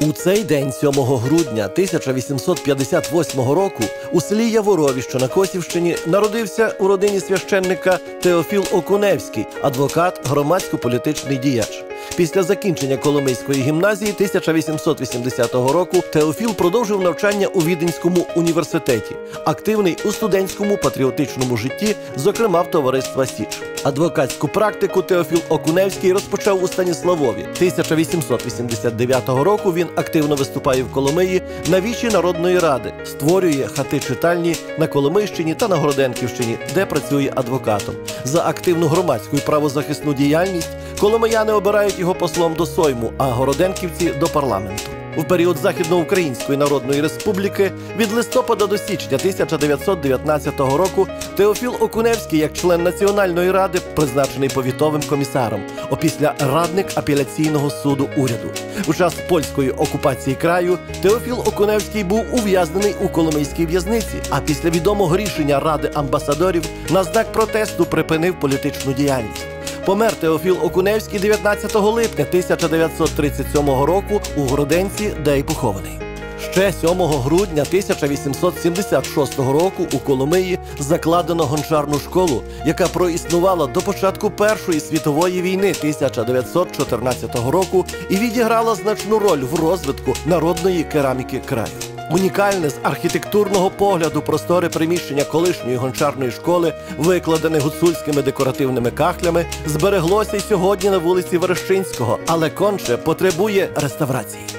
У цей день, 7 грудня 1858 року, у селі Яворові, що на Косівщині, народився у родині священника Теофіл Окуневський, адвокат, громадсько-політичний діяч. Після закінчення Коломийської гімназії 1880 року Теофіл продовжив навчання у Віденському університеті, активний у студентському патріотичному житті, зокрема в товариства Січ. Адвокатську практику Теофіл Окуневський розпочав у Станіславові. 1889 року він активно виступає в Коломиї на вічі Народної ради, створює хати читальні на Коломийщині та на Городенківщині, де працює адвокатом. За активну громадську і правозахисну діяльність коломияни обирають його послом до Сойму, а городенківці до парламенту. У період Західноукраїнської Народної Республіки від листопада до січня 1919 року Теофіл Окуневський, як член Національної ради, призначений повітовим комісаром, опісля радник апеляційного суду уряду. У час польської окупації краю Теофіл Окуневський був ув'язнений у Коломийській в'язниці. А після відомого рішення Ради амбасадорів на знак протесту припинив політичну діяльність. Помер Теофіл Окуневський 19 липня 1937 року у Городенці, де й похований. Ще 7 грудня 1876 року у Коломиї закладено гончарну школу, яка проіснувала до початку Першої світової війни 1914 року і відіграла значну роль в розвитку народної кераміки краю. Унікальне з архітектурного погляду просторе приміщення колишньої гончарної школи, викладене гуцульськими декоративними кахлями, збереглося й сьогодні на вулиці Верещинського, але конче потребує реставрації.